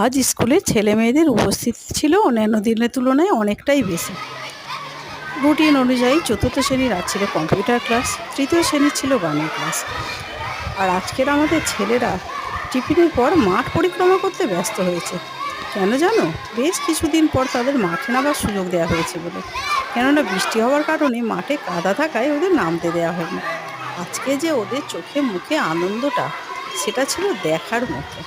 আজ স্কুলে ছেলে মেয়েদের উপস্থিতি ছিল অন্যান্য দিনের তুলনায় অনেকটাই বেশি। রুটিন অনুযায়ী চতুর্থ শ্রেণির আজ ছিল কম্পিউটার ক্লাস তৃতীয় শ্রেণির ছিল গানের ক্লাস আর আজকের আমাদের ছেলেরা টিফিনের পর মাঠ পরিক্রমা করতে ব্যস্ত হয়েছে। কেন জানো? বেশ কিছুদিন পর তাদের মাঠে নামার সুযোগ দেওয়া হয়েছে বলে। কেননা বৃষ্টি হওয়ার কারণে মাঠে কাদা থাকায় ওদের নামতে দেওয়া হয়নি। আজকে যে ওদের চোখে মুখে আনন্দটা, সেটা ছিল দেখার মতো।